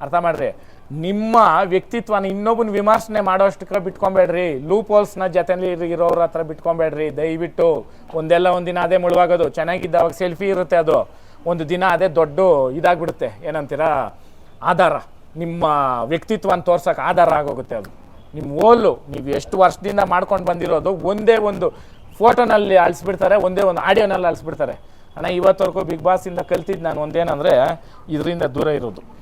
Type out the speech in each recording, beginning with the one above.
ಅರ್ಥ ಮಾಡ್ರಿ. ನಿಮ್ಮ ವ್ಯಕ್ತಿತ್ವನ ಇನ್ನೊಬ್ಬನ ವಿಮರ್ಶನೆ ಮಾಡೋಷ್ಟಕ್ಕೆ ಬಿಟ್ಕೊಬೇಡ್ರಿ. ಲೂಪ್ ಹೋಲ್ಸ್ನ ಜೊತೆಲಿ ಇರೋರ ಹತ್ರ ಬಿಟ್ಕೊಬೇಡ್ರಿ. ದಯವಿಟ್ಟು ಒಂದೆಲ್ಲ ಒಂದಿನ ಅದೇ ಮುಳುವಾಗೋದು. ಚೆನ್ನಾಗಿದ್ದಾವಾಗ ಸೆಲ್ಫಿ ಇರುತ್ತೆ ಅದು. ಒಂದು ದಿನ ಅದೇ ದೊಡ್ಡ ಇದಾಗ್ಬಿಡುತ್ತೆ. ಏನಂತೀರಾ? ಆಧಾರ. ನಿಮ್ಮ ವ್ಯಕ್ತಿತ್ವನ ತೋರ್ಸಕ್ಕೆ ಆಧಾರ ಆಗೋಗುತ್ತೆ ಅದು. ನಿಮ್ಮ ಓಲು, ನೀವು ಎಷ್ಟು ವರ್ಷದಿಂದ ಮಾಡ್ಕೊಂಡು ಬಂದಿರೋದು ಒಂದೇ ಒಂದು ಫೋಟೋನಲ್ಲಿ ಅಳಿಸ್ಬಿಡ್ತಾರೆ, ಒಂದೇ ಒಂದು ಆಡಿಯೋನಲ್ಲಿ ಅಳಿಸ್ಬಿಡ್ತಾರೆ. ಅಣ್ಣ, ಇವತ್ತವರೆಗೂ ಬಿಗ್ ಬಾಸಿಂದ ಕಲ್ತಿದ್ದು ನಾನು ಒಂದೇನಂದರೆ, ಇದರಿಂದ ದೂರ ಇರೋದು.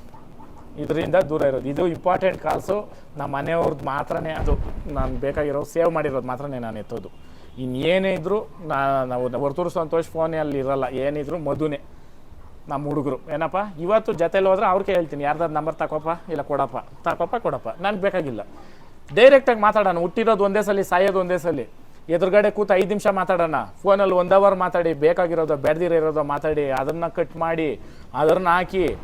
ಇದರಿಂದ ದೂರ ಇರೋದು. ಇದು ಇಂಪಾರ್ಟೆಂಟ್ ಕಾಲ್ಸು ನಮ್ಮ ಮನೆಯವ್ರದ್ದು ಮಾತ್ರನೇ ಅದು ನಾನು ಬೇಕಾಗಿರೋ ಸೇವ್ ಮಾಡಿರೋದು ಮಾತ್ರನೇ ನಾನು ಎತ್ತೋದು. ಇನ್ನೇನೇ ಇದ್ದರೂ ನಾ, ನಾವು ಹೊರತೂರು ಸಂತೋಷ್ ಫೋನಲ್ಲಿ ಇರಲ್ಲ. ಏನಿದ್ರು ಮಧುನೇ. ನಮ್ಮ ಹುಡುಗರು. ಏನಪ್ಪ? ಇವತ್ತು ಜೊತೆಲಿ ಹೋದ್ರೆ ಅವ್ರಿಗೆ ಹೇಳ್ತೀನಿ. ಯಾರ್ದಾದ್ರು ನಂಬರ್ ತಕೋಪ್ಪ? ಇಲ್ಲ ಕೊಡಪ್ಪ. ತಕೋಪ್ಪ, ಕೊಡಪ್ಪ. ನನಗೆ ಬೇಕಾಗಿಲ್ಲ. ಡೈರೆಕ್ಟಾಗಿ ಮಾತಾಡೋಣ. ಹುಟ್ಟಿರೋದು ಒಂದೇ ಸಲ, ಸಾಯೋದು ಒಂದೇ ಸಲ. ಎದುರುಗಡೆ ಕೂತು ಐದು ನಿಮಿಷ ಮಾತಾಡೋಣ. ಫೋನಲ್ಲಿ ಒಂದು ಅವರ್ ಮಾತಾಡಿ, ಬೇಕಾಗಿರೋದು ಬೆಳೆದಿರೋದು ಮಾತಾಡಿ, ಅದನ್ನು ಕಟ್ ಮಾಡಿ, ಅದನ್ನು ಹಾಕಿ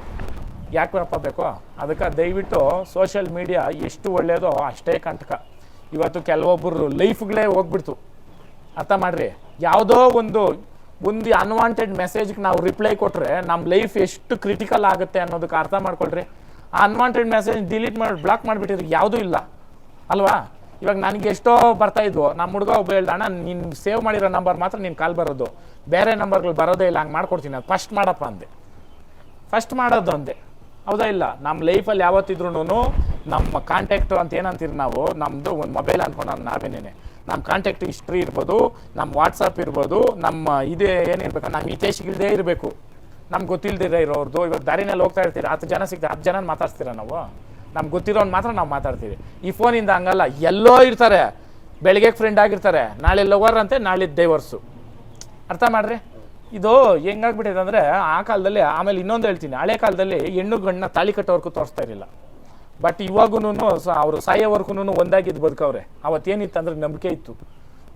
ಯಾಕಪ್ಪ ಬೇಕೋ ಅದಕ್ಕೆ ದಯವಿಟ್ಟು ಸೋಷಿಯಲ್ ಮೀಡಿಯಾ ಎಷ್ಟು ಒಳ್ಳೆಯದೋ ಅಷ್ಟೇ ಕಂಟಕ. ಇವತ್ತು ಕೆಲವೊಬ್ಬರು ಲೈಫ್ಗಳೇ ಹೋಗ್ಬಿಡ್ತು. ಅರ್ಥ ಮಾಡಿರಿ? ಯಾವುದೋ ಒಂದು ಒಂದು ಅನ್ವಾಂಟೆಡ್ ಮೆಸೇಜ್ಗೆ ನಾವು ರಿಪ್ಲೈ ಕೊಟ್ಟರೆ ನಮ್ಮ ಲೈಫ್ ಎಷ್ಟು ಕ್ರಿಟಿಕಲ್ ಆಗುತ್ತೆ ಅನ್ನೋದಕ್ಕೆ ಅರ್ಥ ಮಾಡ್ಕೊಳ್ರಿ. ಆ ಅನ್ವಾಂಟೆಡ್ ಮೆಸೇಜ್ ಡಿಲೀಟ್ ಮಾಡಿ ಬ್ಲಾಕ್ ಮಾಡಿಬಿಟ್ಟಿದ್ರೆ ಯಾವುದೂ ಇಲ್ಲ. ಅಲ್ವಾ? ಇವಾಗ ನನಗೆ ಎಷ್ಟೋ ಬರ್ತಾಯಿದ್ವು ನಮ್ಮ ಹುಡುಗ ಒಬ್ಬ ಹೇಳ್ದ, ಅಣ್ಣ, ನೀನು ಸೇವ್ ಮಾಡಿರೋ ನಂಬರ್ ಮಾತ್ರ ನೀನು ಕಾಲ್ ಬರೋದು. ಬೇರೆ ನಂಬರ್ಗಳು ಬರೋದೇ ಇಲ್ಲ, ಹಂಗೆ ಮಾಡ್ಕೊಡ್ತೀನಿ. ಅದು ಫಸ್ಟ್ ಮಾಡಪ್ಪ ಅಂದೆ. ಫಸ್ಟ್ ಮಾಡೋದು ಒಂದೇ ಹೌದಾ ಇಲ್ಲ? ನಮ್ಮ ಲೈಫಲ್ಲಿ ಯಾವತ್ತಿದ್ರು ನಮ್ಮ ಕಾಂಟ್ಯಾಕ್ಟು ಅಂತ ಏನಂತೀರಿ ನಾವು? ನಮ್ಮದು ಒಂದು ಮೊಬೈಲ್ ಅಂದ್ಕೊಂಡು ನಾವೇನೇನೆ. ನಮ್ಮ ಕಾಂಟ್ಯಾಕ್ಟ್ ಹಿಸ್ಟ್ರಿ ಇರ್ಬೋದು ನಮ್ಮ ವಾಟ್ಸಪ್ ಇರ್ಬೋದು, ನಮ್ಮ ಇದೇ ಏನಿರ್ಬೇಕು ನಮ್ಮ ಹಿತೇಶಿಗಿಲ್ದೇ ಇರಬೇಕು. ನಮ್ಗೆ ಗೊತ್ತಿಲ್ಲದಿರ ಇರೋರ್ದು ಇವಾಗ ದಾರಿನಲ್ಲಿ ಹೋಗ್ತಾ ಇರ್ತೀರಿ? ಹತ್ತು ಜನ ಸಿಗ್ತಾರೆ ಹತ್ತು ಜನ ಮಾತಾಡ್ತೀರ ನಾವು? ನಮ್ಗೆ ಗೊತ್ತಿರೋನ್ ಮಾತ್ರ ನಾವು ಮಾತಾಡ್ತೀವಿ. ಈ ಫೋನಿಂದ ಹಂಗಲ್ಲ. ಎಲ್ಲೋ ಇರ್ತಾರೆ. ಬೆಳಗ್ಗೆ ಫ್ರೆಂಡ್ ಆಗಿರ್ತಾರೆ. ನಾಳೆ ಲವರ್ ಅಂತೆ, ನಾಳೆ ಡೈವರ್ಸು ಅರ್ಥ ಮಾಡ್ರಿ? ಇದು ಹೆಂಗಾಗ್ಬಿಟ್ಟಿದೆ ಅಂದರೆ ಆ ಕಾಲದಲ್ಲಿ, ಆಮೇಲೆ ಇನ್ನೊಂದು ಹೇಳ್ತೀನಿ. ಹಳೆ ಕಾಲದಲ್ಲಿ ಹೆಣ್ಣು ಗಂಡನ್ನ ತಾಳಿ ಕಟ್ಟೋವರೆಗೂ ತೋರಿಸ್ತಾ ಇರಲಿಲ್ಲ. ಬಟ್ ಇವಾಗೂ ಅವರು ಸಾಯೋವರೆಗೂ ಒಂದಾಗಿದ್ದು ಬದುಕವ್ರೆ. ಅವತ್ತೇನಿತ್ತು ಅಂದ್ರೆ ನಂಬಿಕೆ ಇತ್ತು.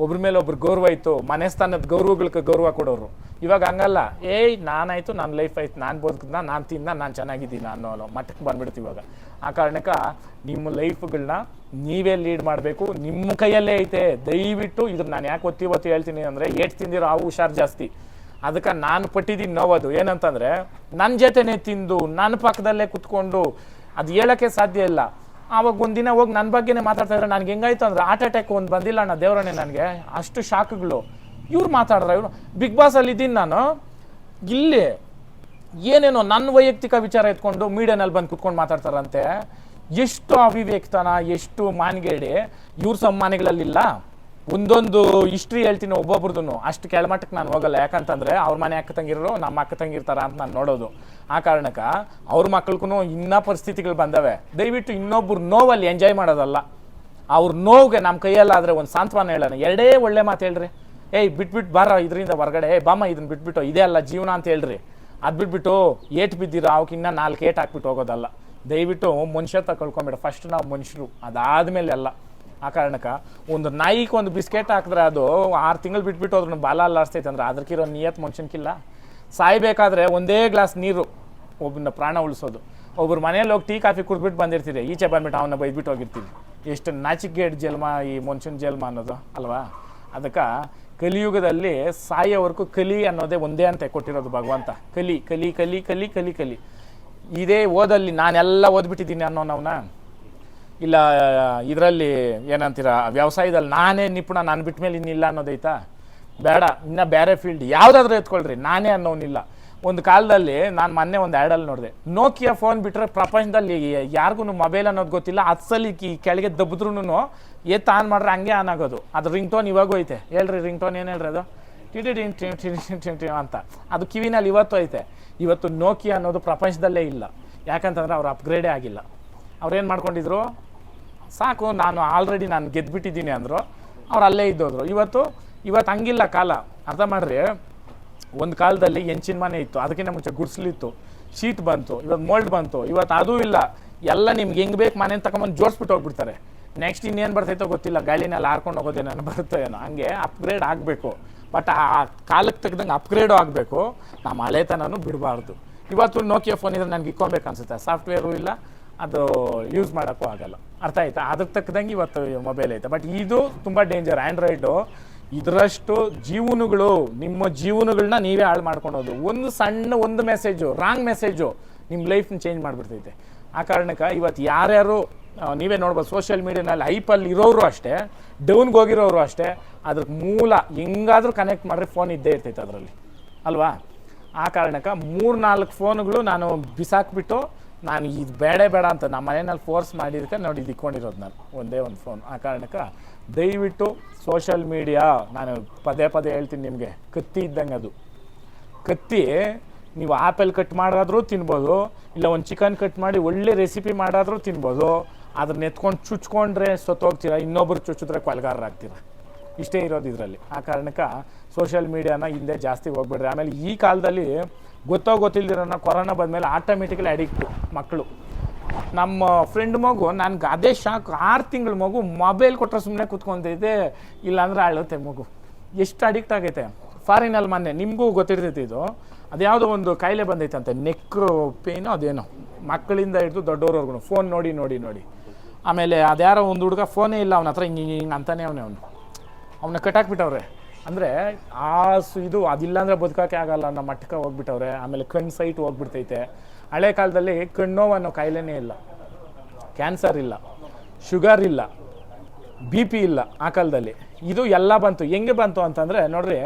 ಒಬ್ರ ಮೇಲೆ ಒಬ್ರು ಗೌರವ ಇತ್ತು. ಮನೆ ಸ್ಥಾನದ ಗೌರವಗಳಿಗೆ ಗೌರವ ಕೊಡೋರು. ಇವಾಗ ಹಂಗಲ್ಲ. ಏಯ್, ನಾನಾಯ್ತು ನನ್ನ ಲೈಫ್ ಆಯ್ತು. ನಾನು ಬದುಕಿದ್ನ, ನಾನು ತಿಂದ ನಾನು ಚೆನ್ನಾಗಿದ್ದೀನಿ ಅನ್ನೋ ಮಟ್ಟಕ್ಕೆ ಬಂದ್ಬಿಡ್ತು ಇವಾಗ. ಆ ಕಾರಣಕ್ಕೆ ನಿಮ್ಮ ಲೈಫ್ಗಳನ್ನ ನೀವೇ ಲೀಡ್ ಮಾಡಬೇಕು. ನಿಮ್ಮ ಕೈಯಲ್ಲೇ ಐತೆ. ದಯವಿಟ್ಟು ಇದನ್ನ ನಾನು ಯಾಕೆ ಒತ್ತಿ ಒತ್ತಿ ಹೇಳ್ತೀನಿ ಅಂದರೆ, ಏಟ್ ತಿಂದಿರೋ ಆ ಹುಷಾರು ಜಾಸ್ತಿ. ಅದಕ್ಕೆ ನಾನು ಪಟ್ಟಿದ್ದೀನಿ ನೋವದು ಏನಂತಂದರೆ ನನ್ನ ಜೊತೆನೇ ತಿಂದು ನನ್ನ ಪಕ್ಕದಲ್ಲೇ ಕುತ್ಕೊಂಡು, ಅದು ಹೇಳೋಕ್ಕೆ ಸಾಧ್ಯ ಇಲ್ಲ. ಆವಾಗ ಒಂದಿನ ಹೋಗಿ ನನ್ನ ಬಗ್ಗೆನೇ ಮಾತಾಡ್ತಾ ಇದ್ರೆ ನನಗೆ ಹೆಂಗಾಯ್ತು ಅಂದ್ರೆ ಹಾರ್ಟ್ ಅಟ್ಯಾಕ್ ಒಂದು ಬಂದಿಲ್ಲ ಅಣ್ಣ ದೇವರನ್ನೇ ನನಗೆ. ಅಷ್ಟು ಶಾಕ್ಗಳು. ಇವ್ರು ಮಾತಾಡ್ರ ಇವರು ಬಿಗ್ ಬಾಸಲ್ಲಿ ಇದ್ದೀನಿ ನಾನು. ಇಲ್ಲಿ ಏನೇನೋ ನನ್ನ ವೈಯಕ್ತಿಕ ವಿಚಾರ ಎತ್ಕೊಂಡು ಮೀಡಿಯಾನಲ್ಲಿ ಬಂದು ಕುತ್ಕೊಂಡು ಮಾತಾಡ್ತಾರಂತೆ. ಎಷ್ಟು ಅವಿವೇಕ್ತನ, ಎಷ್ಟು ಮಾನ್ಗೇಡಿ, ಇವ್ರ ಸಮ್ಮಾನಿಗಳಲ್ಲಿಲ್ಲ ಒಂದೊಂದು ಹಿಸ್ಟ್ರಿ ಹೇಳ್ತೀನಿ ಒಬ್ಬೊಬ್ರದ್ದು ಅಷ್ಟು ಕೆಳಮಟ್ಟಕ್ಕೆ ನಾನು ಹೋಗಲ್ಲ. ಯಾಕಂತಂದ್ರೆ ಅವ್ರ ಮನೆ ಅಕ್ಕ ತಂಗಿರೋ ನಮ್ಮ ಅಕ್ಕ ತಂಗಿರ್ತಾರ ಅಂತ ನಾನು ನೋಡೋದು. ಆ ಕಾರಣಕ್ಕೆ ಅವ್ರ ಮಕ್ಳಿಗೂ ಇನ್ನ ಪರಿಸ್ಥಿತಿಗಳು ಬಂದವೆ. ದಯವಿಟ್ಟು ಇನ್ನೊಬ್ರು ನೋವಲ್ಲಿ ಎಂಜಾಯ್ ಮಾಡೋದಲ್ಲ. ಅವ್ರ ನೋವಿಗೆ ನಮ್ಮ ಕೈಯಲ್ಲಾದರೆ ಒಂದು ಸಾಂತ್ವನ ಹೇಳೋಣ. ಎರಡೇ ಒಳ್ಳೆ ಮಾತು ಹೇಳ್ರಿ. ಏಯ್ ಬಿಟ್ಬಿಟ್ಟು ಬಾರ ಇದರಿಂದ ಹೊರಗಡೆ. ಏ ಬಾಮ ಇದನ್ನ ಬಿಟ್ಬಿಟ್ಟು. ಇದೇ ಅಲ್ಲ ಜೀವನ ಅಂತ ಹೇಳ್ರಿ. ಅದು ಬಿಟ್ಬಿಟ್ಟು ಏಟ್ ಬಿದ್ದಿರೋ ಅವಕ್ಕಿನ್ನ ನಾಲ್ಕು ಏಟ್ ಹಾಕ್ಬಿಟ್ಟು ಹೋಗೋದಲ್ಲ. ದಯವಿಟ್ಟು ಮನುಷ್ಯ ತಗೊಳ್ಕೊಂಬೇಡ ಫಸ್ಟ್ ನಾವು ಮನುಷ್ಯರು. ಅದಾದಮೇಲೆ ಎಲ್ಲ. ಆ ಕಾರಣಕ್ಕೆ ಒಂದು ನಾಯಿಗೆ ಒಂದು ಬಿಸ್ಕೆಟ್ ಹಾಕಿದ್ರೆ ಅದು ಆರು ತಿಂಗಳು ಬಿಟ್ಬಿಟ್ಟು ಅದ್ರ ಬಾಲ ಅಲ್ಲಾಡ್ಸ್ತೈತೆ ಅಂದ್ರೆ ಅದಕ್ಕಿರೋ ನಿಯತ್ ಮನುಷ್ಯನ್ಕಿಲ್ಲ. ಸಾಯ್ಬೇಕಾದ್ರೆ ಒಂದೇ ಗ್ಲಾಸ್ ನೀರು ಒಬ್ಬನ ಪ್ರಾಣ ಉಳಿಸೋದು. ಒಬ್ರು ಮನೇಲಿ ಹೋಗಿ ಟೀ, ಕಾಫಿ ಕುಡ್ಬಿಟ್ಟು ಬಂದಿರ್ತೀರಿ, ಈಚೆ ಬಂದ್ಬಿಟ್ಟು ಅವನ್ನ ಬೈದ್ಬಿಟ್ಟು ಹೋಗಿರ್ತೀವಿ ಎಷ್ಟು ನಾಚಿಕೆಡ್ ಜಲ್ಮ, ಈ ಮನುಷ್ಯನ ಜಲ್ಮ ಅನ್ನೋದು, ಅಲ್ವಾ? ಅದಕ್ಕೆ ಕಲಿಯುಗದಲ್ಲಿ ಸಾಯೋವರೆಗೂ ಕಲಿ ಅನ್ನೋದೇ ಒಂದೇ ಅಂತ ಕೊಟ್ಟಿರೋದು ಭಗವಂತ. ಕಲಿ ಕಲಿ ಕಲಿ ಕಲಿ ಕಲಿ ಕಲಿ. ಇದೇ ಓದಲ್ಲಿ ನಾನೆಲ್ಲ ಓದ್ಬಿಟ್ಟಿದ್ದೀನಿ ಅನ್ನೋ ನಾವ್ನ ಇಲ್ಲ, ಇದರಲ್ಲಿ ಏನಂತೀರ, ವ್ಯವಸಾಯದಲ್ಲಿ ನಾನೇ ನಿಪುಣ, ನಾನು ಬಿಟ್ಟ ಮೇಲೆ ಇನ್ನಿಲ್ಲ ಅನ್ನೋದೈತಾ? ಬೇಡ, ಇನ್ನು ಬೇರೆ ಫೀಲ್ಡ್ ಯಾವುದಾದ್ರೂ ಎತ್ಕೊಳ್ರಿ, ನಾನೇ ಅನ್ನೋನಿಲ್ಲ ಒಂದು ಕಾಲದಲ್ಲಿ ನಾನು ಮೊನ್ನೆ ಒಂದು ಆ್ಯಡಲ್ಲಿ ನೋಡಿದೆ ನೋಕಿಯಾ ಫೋನ್ ಬಿಟ್ಟರೆ ಪ್ರಪಂಚದಲ್ಲಿ ಯಾರಿಗೂ ಮೊಬೈಲ್ ಅನ್ನೋದು ಗೊತ್ತಿಲ್ಲ ಹತ್ತು ಸಲ ಕಿ ಕೆಳಗೆ ದಬ್ಬಿದ್ರೂ ಎತ್ತು ಆನ್ ಮಾಡ್ರೆ ಹಂಗೆ ಆನ್ ಆಗೋದು. ಅದು ರಿಂಗ್ ಟೋನ್ ಇವಾಗೂ ಐತೆ. ಹೇಳ್ರಿ ರಿಂಗ್ ಟೋನ್ ಏನು ಹೇಳ್ರಿ ಅದು? ಟಿ ಟಿ ಟಿ ಟಿ ಅಂತ. ಅದು ಕಿವಿನಲ್ಲಿ ಇವತ್ತು ಐತೆ. ಇವತ್ತು ನೋಕಿಯಾ ಅನ್ನೋದು ಪ್ರಪಂಚದಲ್ಲೇ ಇಲ್ಲ. ಯಾಕಂತಂದ್ರೆ ಅವ್ರು ಅಪ್ಗ್ರೇಡೇ ಆಗಿಲ್ಲ. ಅವ್ರೇನು ಮಾಡ್ಕೊಂಡಿದ್ರು? ಸಾಕು, ನಾನು ಆಲ್ರೆಡಿ ನಾನು ಗೆದ್ಬಿಟ್ಟಿದ್ದೀನಿ ಅಂದರು. ಅವ್ರು ಅಲ್ಲೇ ಇದ್ದೋದ್ರು. ಇವತ್ತು ಇವತ್ತು ಹಂಗಿಲ್ಲ ಕಾಲ. ಅರ್ಥ ಮಾಡ್ರಿ? ಒಂದು ಕಾಲದಲ್ಲಿ ಹೆಂಚಿನ ಮನೆ ಇತ್ತು. ಅದಕ್ಕಿಂತ ಮುಂಚೆ ಗುಡ್ಸ್ಲಿತ್ತು. ಶೀಟ್ ಬಂತು, ಇವತ್ತು ಮೋಲ್ಡ್ ಬಂತು. ಇವತ್ತು ಅದೂ ಇಲ್ಲ. ಎಲ್ಲ ನಿಮ್ಗೆ ಹೆಂಗೆ ಬೇಕು ಮನೆ ತಗೊಂಬಂದು ಜೋಡಿಸ್ಬಿಟ್ಟು ಹೋಗ್ಬಿಡ್ತಾರೆ. ನೆಕ್ಸ್ಟ್ ಇನ್ನೇನು ಬರ್ತೈತೋ ಗೊತ್ತಿಲ್ಲ. ಗಾಳಿನಲ್ಲಿ ಹಾರ್ಕೊಂಡು ಹೋಗೋದೇನೋ ಬರುತ್ತೋ ಏನೋ. ಹಂಗೆ ಅಪ್ಗ್ರೇಡ್ ಆಗಬೇಕು. ಬಟ್ ಆ ಕಾಲಕ್ಕೆ ತಕ್ಕದಂಗೆ ಅಪ್ಗ್ರೇಡು ಆಗಬೇಕು. ನಮ್ಮ ಹಳೆತನೂ ಬಿಡಬಾರ್ದು. ಇವತ್ತು ನೋಕಿಯಾ ಫೋನ್ ಇದ್ರೆ ನನಗೆ ಇಕ್ಕೊಬೇಕು ಅನ್ಸುತ್ತೆ. ಸಾಫ್ಟ್ವೇರು ಇಲ್ಲ. ಅದು ಯೂಸ್ ಮಾಡೋಕ್ಕೂ ಆಗಲ್ಲ. ಅರ್ಥ ಆಯ್ತಾ? ಅದಕ್ಕೆ ತಕ್ಕದಂಗೆ ಇವತ್ತು ಮೊಬೈಲ್ ಐತೆ. ಬಟ್ ಇದು ತುಂಬ ಡೇಂಜರ್ ಆ್ಯಂಡ್ರಾಯ್ಡು ಇದರಷ್ಟು ಜೀವನಗಳು, ನಿಮ್ಮ ಜೀವನಗಳನ್ನ ನೀವೇ ಹಾಳು ಮಾಡ್ಕೊಳೋದು ಒಂದು ಸಣ್ಣ ಒಂದು ಮೆಸೇಜು ರಾಂಗ್ ಮೆಸೇಜು ನಿಮ್ಮ ಲೈಫ್ನ ಚೇಂಜ್ ಮಾಡಿಬಿಡ್ತೈತೆ. ಆ ಕಾರಣಕ್ಕೆ ಇವತ್ತು ಯಾರ್ಯಾರು ನೀವೇ ನೋಡ್ಬೋದು ಸೋಷಿಯಲ್ ಮೀಡಿಯಾನಲ್ಲಿ ಹೈಪಲ್ಲಿ ಇರೋರು ಅಷ್ಟೇ ಡೌನ್ಗೆ ಹೋಗಿರೋರು ಅಷ್ಟೇ ಅದ್ರ ಮೂಲ ಹೆಂಗಾದ್ರೂ ಕನೆಕ್ಟ್ ಮಾಡಿದ್ರೆ ಫೋನ್ ಇದ್ದೇ ಇರ್ತೈತೆ ಅದರಲ್ಲಿ. ಅಲ್ವಾ? ಆ ಕಾರಣಕ್ಕೆ ಮೂರು ನಾಲ್ಕು ಫೋನ್ಗಳು ನಾನು ಬಿಸಾಕ್ಬಿಟ್ಟು ನಾನು ಇದು ಬೇಡ ಬೇಡ ಅಂತ ನಮ್ಮ ಮನೆಯಲ್ಲಿ ಫೋರ್ಸ್ ಮಾಡಿದಕ್ಕೆ ನೋಡಿ ಇದು ಇಟ್ಕೊಂಡಿರೋದು ನಾನು. ಒಂದೇ ಒಂದು ಫೋನ್ ಆ ಕಾರಣಕ್ಕೆ ದಯವಿಟ್ಟು ಸೋಷಲ್ ಮೀಡಿಯಾ ನಾನು ಪದೇ ಪದೇ ಹೇಳ್ತೀನಿ ನಿಮಗೆ, ಕತ್ತಿ ಇದ್ದಂಗೆ ಅದು. ಕತ್ತಿ, ನೀವು ಆ್ಯಪಲ್ ಕಟ್ ಮಾಡಾದರೂ ತಿನ್ಬೋದು, ಇಲ್ಲ ಒಂದು ಚಿಕನ್ ಕಟ್ ಮಾಡಿ ಒಳ್ಳೆ ರೆಸಿಪಿ ಮಾಡಾದರೂ ತಿನ್ಬೋದು ಅದನ್ನ ಎತ್ಕೊಂಡು ಚುಚ್ಕೊಂಡ್ರೆ ಸತ್ತೋಗ್ತೀರಾ, ಇನ್ನೊಬ್ರು ಚುಚ್ಚಿದ್ರೆ ಕೊಲ್ಗಾರರಾಗ್ತೀರ ಇಷ್ಟೇ ಇರೋದು ಇದರಲ್ಲಿ. ಆ ಕಾರಣಕ್ಕೆ ಸೋಷಿಯಲ್ ಮೀಡಿಯಾನ ಹಿಂದೆ ಜಾಸ್ತಿ ಹೋಗ್ಬಿಡ್ರಿ ಆಮೇಲೆ ಈ ಕಾಲದಲ್ಲಿ ಗೊತ್ತೋ ಗೊತ್ತಿಲ್ದಿರೋನ ಕೊರೋನಾ ಬಂದಮೇಲೆ ಆಟೋಮೆಟಿಕಲಿ ಅಡಿಕ್ಟು ಮಕ್ಕಳು. ನಮ್ಮ ಫ್ರೆಂಡ್ ಮಗು, ನನ್ಗೆ ಅದೇ ಶಾಕ್ ಆರು ತಿಂಗಳ ಮಗು ಮೊಬೈಲ್ ಕೊಟ್ಟರೆ ಸುಮ್ಮನೆ ಕೂತ್ಕೊಂತೈತೆ ಇಲ್ಲಾಂದ್ರೆ ಅಳುತ್ತೆ ಮಗು. ಎಷ್ಟು ಅಡಿಕ್ಟ್ ಆಗೈತೆ? ಫಾರಿನಲ್ಲಿ ಮೊನ್ನೆ ನಿಮಗೂ ಗೊತ್ತಿರ್ತೈತೆ ಇದು. ಅದ್ಯಾವುದೋ ಒಂದು ಕಾಯಿಲೆ ಬಂದೈತಂತೆ ನೆಕ್ ಪೇನು ಅದೇನೋ. ಮಕ್ಕಳಿಂದ ಹಿಡಿದು ದೊಡ್ಡವ್ರವ್ರಿಗೂ ಫೋನ್ ನೋಡಿ ನೋಡಿ ನೋಡಿ. ಆಮೇಲೆ ಅದ್ಯಾರೋ ಒಂದು ಹುಡುಗ ಫೋನೇ ಇಲ್ಲ, ಅವನ ಹತ್ರ ಹಿಂಗೆ ಹಿಂಗೆ ಅಂತಾನೆ ಅವನೇ ಅವನು. ಅವನ್ನ ಕಟ್ಟಾಕ್ಬಿಟ್ಟವ್ರೆ. ಅಂದರೆ ಆ ಇದು ಅದಿಲ್ಲ ಅಂದರೆ ಬದುಕಕ್ಕೆ ಆಗಲ್ಲ ಅನ್ನೋ ಮಟ್ಟಕ್ಕೆ ಹೋಗ್ಬಿಟ್ಟವ್ರೆ. ಆಮೇಲೆ ಕಣ್ಣು ಸೈಟ್ ಹೋಗ್ಬಿಡ್ತೈತೆ. ಹಳೆ ಕಾಲದಲ್ಲಿ ಕಣ್ಣೋವು ಅನ್ನೋ ಕಾಯಿಲೆನೇ ಇಲ್ಲ. ಕ್ಯಾನ್ಸರ್ ಇಲ್ಲ. ಶುಗರ್ ಇಲ್ಲ. ಬಿ ಪಿ ಇಲ್ಲ ಆ ಕಾಲದಲ್ಲಿ. ಇದು ಎಲ್ಲ ಬಂತು. ಹೆಂಗೆ ಬಂತು ಅಂತಂದರೆ, ನೋಡ್ರಿ,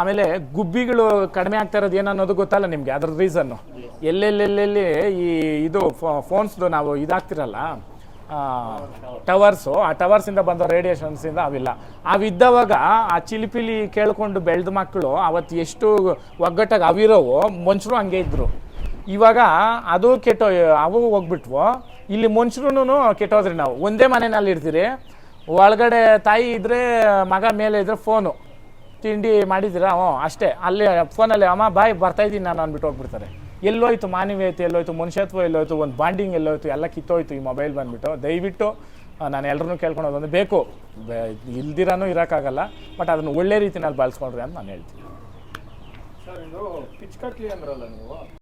ಆಮೇಲೆ ಗುಬ್ಬಿಗಳು ಕಡಿಮೆ ಆಗ್ತಾ ಇರೋದು ಏನು ಅನ್ನೋದು ಗೊತ್ತಲ್ಲ ನಿಮಗೆ? ಅದ್ರ ರೀಸನ್ನು ಎಲ್ಲೆಲ್ಲೆಲ್ಲೆಲ್ಲಿ ಈ ಇದು ಫೋನ್ಸ್ದು ನಾವು ಇದಾಗ್ತಿರಲ್ಲ ಟವರ್ಸು, ಆ ಟವರ್ಸಿಂದ ಬಂದ ರೇಡಿಯೇಷನ್ಸಿಂದ ಅವಿಲ್ಲ. ಅವಿದ್ದವಾಗ ಆ ಚಿಲಿಪಿಲಿ ಕೇಳ್ಕೊಂಡು ಬೆಳೆದ ಮಕ್ಕಳು ಅವತ್ತು ಎಷ್ಟು ಒಗ್ಗಟ್ಟಾಗಿ ಅವಿರೋವು, ಮನುಷ್ಯರು ಹಂಗೆ ಇದ್ದರು ಇವಾಗ ಅದು ಕೆಟ್ಟೋ, ಅವು ಹೋಗ್ಬಿಟ್ವು. ಇಲ್ಲಿ ಮನುಷ್ಯರು ಕೆಟ್ಟೋದ್ರಿ ನಾವು. ಒಂದೇ ಮನೆಯಲ್ಲಿ ಇರ್ತೀರಿ. ಒಳಗಡೆ ತಾಯಿ ಇದ್ದರೆ ಮಗ ಮೇಲೆ ಇದ್ದರೆ ಫೋನು. ತಿಂಡಿ ಮಾಡಿದ್ದೀರಾ? ಹ್ಞೂ, ಅಷ್ಟೇ. ಅಲ್ಲಿ ಫೋನಲ್ಲಿ, ಅಮ್ಮ, ಬಾಯ್ ಬರ್ತಾಯಿದ್ದೀನಿ ನಾನು, ಅಂದ್ಬಿಟ್ಟು ಹೋಗ್ಬಿಡ್ತಾರೆ. ಎಲ್ಲೋಯ್ತು ಮಾನವೀಯತೆ, ಎಲ್ಲೋಯ್ತು ಮನುಷ್ಯತ್ವ, ಎಲ್ಲೋಯ್ತು ಒಂದು ಬಾಂಡಿಂಗ್, ಎಲ್ಲೋಯ್ತು, ಎಲ್ಲ ಕಿತ್ತೋಯ್ತು ಈ ಮೊಬೈಲ್ ಬಂದ್ಬಿಟ್ಟು. ದಯವಿಟ್ಟು ನಾನು ಎಲ್ಲರನ್ನೂ ಕೇಳ್ಕೊಳೋದು ಒಂದು ಬೇಕು. ಇಲ್ದಿರಾನೂ ಇರೋಕ್ಕಾಗಲ್ಲ ಬಟ್ ಅದನ್ನು ಒಳ್ಳೆ ರೀತಿನಲ್ಲಿ ಬಳಸ್ಕೊಂಡ್ರಿ ಅಂತ ನಾನು ಹೇಳ್ತೀನಿ.